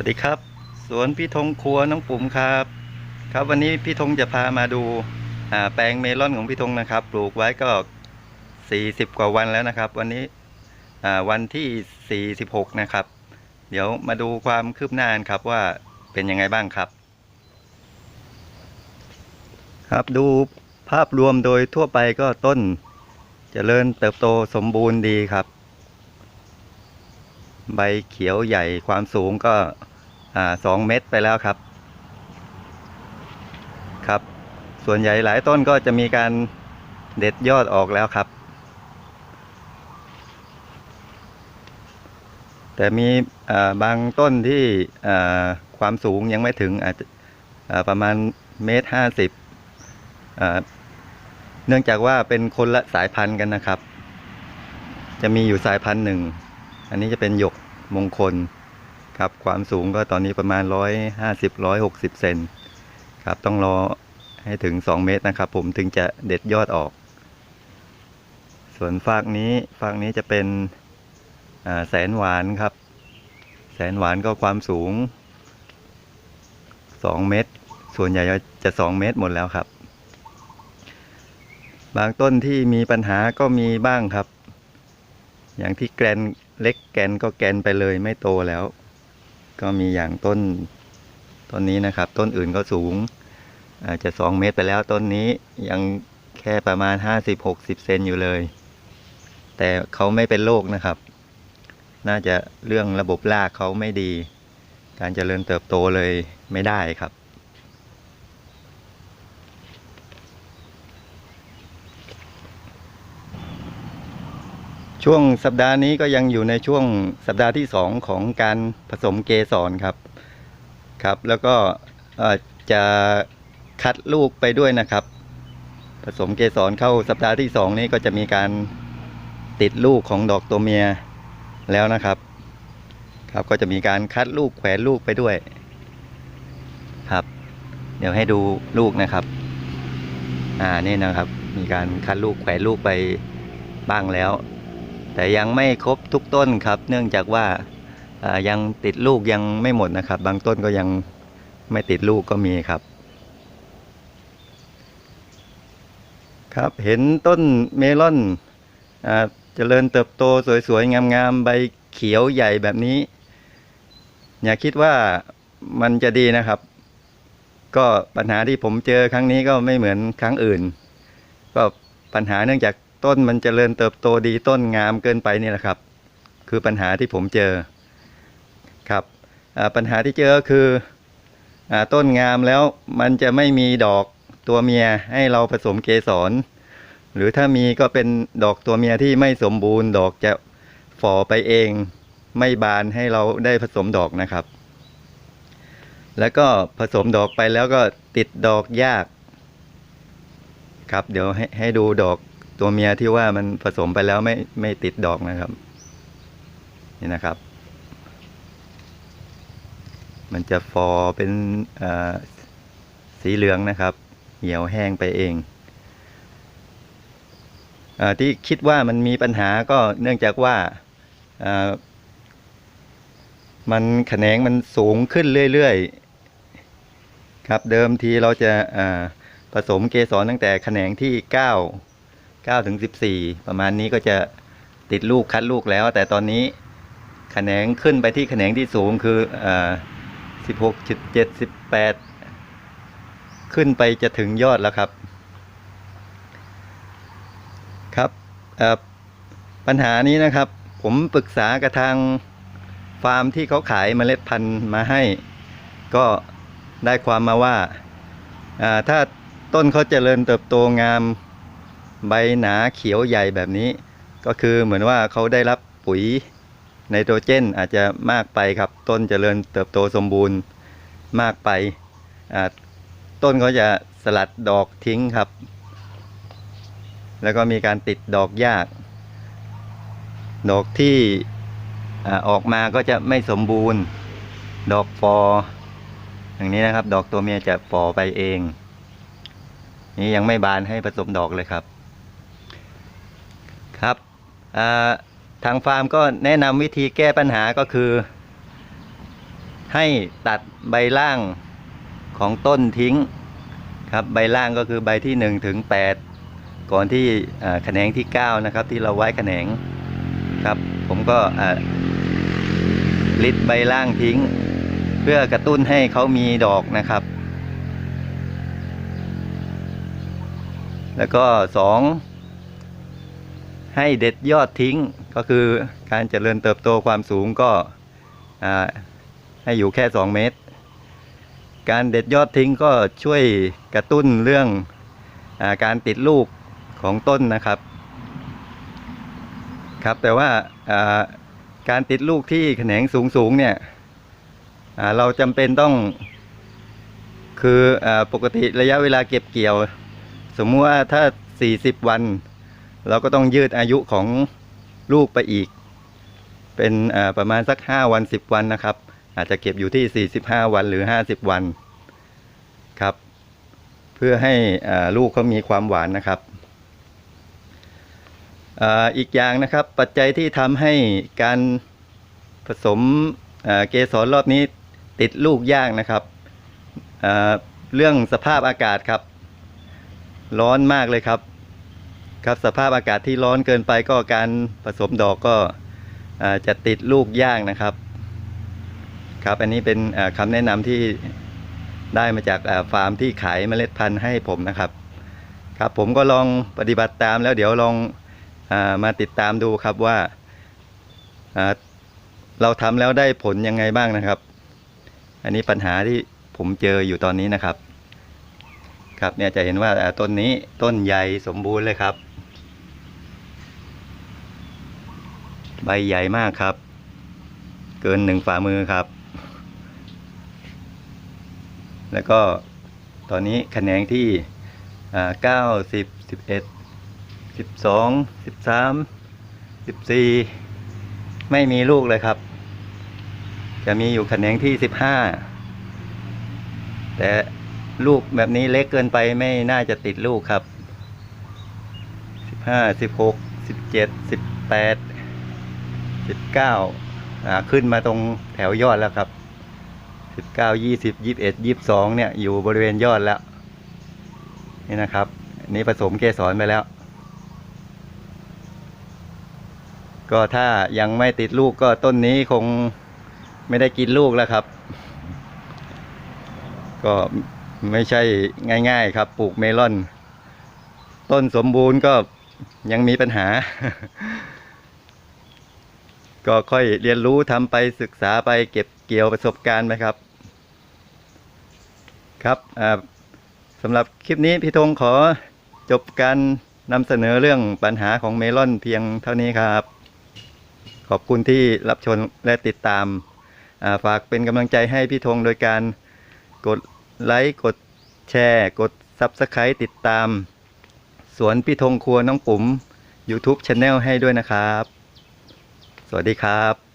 วัสดีครับ สวนพี่ธงครัวน้องปุ๋มครับ ครับวันนี้พี่ธงจะพามาดูาแปลงเมลอนของพี่ธงนะครับ ปลูกไว้ก็ 40 กว่าวันแล้วนะครับ วันนี้วันที่ 46 นะครับ เดี๋ยวมาดูความคืบหน้านครับว่าเป็นยังไงบ้างครับ ครับดูภาพรวมโดยทั่วไปก็ต้นเจริญเติบโตสมบูรณ์ดีครับ ใบเขียวใหญ่ความสูงก็สองเมตรไปแล้วครับ ครับ ส่วนใหญ่หลายต้นก็จะมีการเด็ดยอดออกแล้วครับ แต่มีบางต้นที่ความสูงยังไม่ถึงอาจจะประมาณเมตรห้าสิบเนื่องจากว่าเป็นคนละสายพันธุ์กันนะครับ จะมีอยู่สายพันธุ์หนึ่ง อันนี้จะเป็นหยกมงคลครับความสูงก็ตอนนี้ประมาณร้อยห้าสิบร้อยหกสิบเซนครับต้องรอให้ถึงสองเมตรนะครับผมถึงจะเด็ดยอดออก ส่วนฝากนี้ฝากนี้จะเป็นแสนหวานครับ แสนหวานก็ความสูงสองเมตร ส่วนใหญ่จะสองเมตรหมดแล้วครับ บางต้นที่มีปัญหาก็มีบ้างครับ อย่างที่แกรน เล็กแกนก็แกนไปเลยไม่โตแล้ว ก็มีอย่างต้นต้นนี้นะครับ ต้นอื่นก็สูงอาจจะสองเมตรไปแล้วต้นนี้ยังแค่ประมาณห้าสิบหกสิบเซนอยู่เลย แต่เขาไม่เป็นโรคนะครับ น่าจะเรื่องระบบรากเขาไม่ดี การเจริญเติบโตเลยไม่ได้ครับ ช่วงสัปดาห์นี้ก็ยังอยู่ในช่วงสัปดาห์ที่สองของการผสมเกสรครับครับ แล้วก็จะคัดลูกไปด้วยนะครับ ผสมเกสรเข้าสัปดาห์ที่สองนี้ก็จะมีการติดลูกของดอกตัวเมียแล้วนะครับ ครับก็จะมีการคัดลูกแขวนลูกไปด้วย ครับ เดี๋ยวให้ดูลูกนะครับ อ่านี่นะครับ มีการคัดลูกแขวนลูกไปบ้างแล้ว แต่ยังไม่ครบทุกต้นครับ เนื่องจากว่ายังติดลูกยังไม่หมดนะครับ บางต้นก็ยังไม่ติดลูกก็มีครับ ครับเห็นต้นเมลอนอเจริญเติบโตสวยๆ งามๆ ใบเขียวใหญ่แบบนี้ อย่าคิดว่ามันจะดีนะครับ ก็ปัญหาที่ผมเจอครั้งนี้ก็ไม่เหมือนครั้งอื่น ก็ปัญหาเนื่องจาก ต้นมันเจริญเติบโตดีต้นงามเกินไปนี่แหละครับ คือปัญหาที่ผมเจอครับปัญหาที่เจอคืออต้นงามแล้วมันจะไม่มีดอกตัวเมียให้เราผสมเกสร หรือถ้ามีก็เป็นดอกตัวเมียที่ไม่สมบูรณ์ดอกจะฝ่อไปเอง ไม่บานให้เราได้ผสมดอกนะครับ แล้วก็ผสมดอกไปแล้วก็ติดดอกยาก ครับเดี๋ยวให้ให้ดูดอก ตัวเมียที่ว่ามันผสมไปแล้วไม่ไม่ติดดอกนะครับ นี่นะครับ มันจะฟอเป็นอ่าสีเหลืองนะครับ เหี่ยวแห้งไปเองอาที่คิดว่ามันมีปัญหาก็เนื่องจากว่าอ่ามันแขนงมันสูงขึ้นเรื่อยๆ ครับเดิมทีเราจะอ่าผสมเกสรตั้งแต่แขนงที่ 9 9ถึง14 ประมาณนี้ก็จะติดลูกคัดลูกแล้ว แต่ตอนนี้แขนงขึ้นไปที่แขนงที่สูงคืออ่า16 17 18 ขึ้นไปจะถึงยอดแล้วครับ ครับปัญหานี้นะครับ ผมปรึกษากับทางฟาร์มที่เขาขายเมล็ดพันธุ์มาให้ ก็ได้ความมาว่าอ่าถ้าต้นเขาเจริญเติบโตงาม ใบหนาเขียวใหญ่แบบนี้ ก็คือเหมือนว่าเขาได้รับปุ๋ยไนโตรเจนอาจจะมากไปครับ ต้นเจริญเติบโตสมบูรณ์มากไปต้นเขาจะสลัดดอกทิ้งครับ แล้วก็มีการติดดอกยาก ดอกที่อออกมาก็จะไม่สมบูรณ์ ดอกฟออย่างนี้นะครับ ดอกตัวเมียจะฟอไปเอง นี่ยังไม่บานให้ผสมดอกเลยครับ ครับทางฟาร์มก็แนะนำวิธีแก้ปัญหาก็คือ ให้ตัดใบล่างของต้นทิ้งครับใบล่างก็คือใบที่1ถึง8 ก่อนที่แขนงที่ 9 นะครับ ที่เราไว้แขนงครับ ผมก็ลิดใบล่างทิ้ง เพื่อกระตุ้นให้เขามีดอกนะครับ แล้วก็สอง ให้เด็ดยอดทิ้งก็คือการเจริญเติบโตความสูงก็ให้อยู่แค่ 2 เมตร การเด็ดยอดทิ้งก็ช่วยกระตุ้นเรื่องอการติดลูกของต้นนะครับครับแต่ว่าการติดลูกที่แขนงสูงๆเนี่ยเราจำเป็นต้อง คืออปกติระยะเวลาเก็บเกี่ยว สมมุติว่าถ้า 40 วัน เราก็ต้องยืดอายุของลูกไปอีก เป็นประมาณสัก 5 วัน 10 วันนะครับ อาจจะเก็บอยู่ที่ 45 วันหรือ 50 วันครับ เพื่อให้ลูกเขามีความหวานนะครับอีกอย่างนะครับปัจจัยที่ทำให้การผสมเกสรรอบนี้ติดลูกยากนะครับเรื่องสภาพอากาศครับ ร้อนมากเลยครับ ครับสภาพอากาศที่ร้อนเกินไปก็การผสมดอกก็จะติดลูกยากนะครับ ครับอันนี้เป็นอ่าคำแนะนำที่ได้มาจากฟาร์มที่ขายเมล็ดพันธุ์ให้ผมนะครับ ครับผมก็ลองปฏิบัติตามแล้วเดี๋ยวลองอมาติดตามดูครับว่าเราทำแล้วได้ผลยังไงบ้างนะครับ อันนี้ปัญหาที่ผมเจออยู่ตอนนี้นะครับ ครับเนี่ยจะเห็นว่าต้นนี้ต้นใหญ่สมบูรณ์เลยครับ ใบใหญ่มากครับ เกินหนึ่งฝ่ามือครับ แล้วก็ตอนนี้แขนงที่เก้าสิบสิบเอ็ดสิบสองสิบสามสิบสี่ไม่มีลูกเลยครับ จะมีอยู่แขนงที่สิบห้าแต่ลูกแบบนี้เล็กเกินไปไม่น่าจะติดลูกครับสิบห้าสิบหกสิบเจ็ดสิบแปด สิบเก้าขึ้นมาตรงแถวยอดแล้วครับสิบเก้ายี่สิบยี่สิบเอ็ดยี่สิบสองเนี่ยอยู่บริเวณยอดแล้ว นี่นะครับนนี้ผสมเกสรไปแล้ว ก็ถ้ายังไม่ติดลูกก็ต้นนี้คงไม่ได้กินลูกแล้วครับ ก็ไม่ใช่ง่าย ๆ ครับ ปลูกเมลอน ต้นสมบูรณ์ก็ยังมีปัญหา ก็ค่อยเรียนรู้ทำไปศึกษาไปเก็บเกี่ยวประสบการณ์ไหมครับ ครับสำหรับคลิปนี้พี่ธงขอจบการนำเสนอเรื่องปัญหาของเมลอนเพียงเท่านี้ครับ ขอบคุณที่รับชมและติดตามาฝากเป็นกำลังใจให้พี่ธงโดยการกดไลค์กดแชร์ กด Subscribe ติดตาม สวนพี่ธงครัวน้องปุ๋ม YouTube Channel ให้ด้วยนะครับ สวัสดีครับ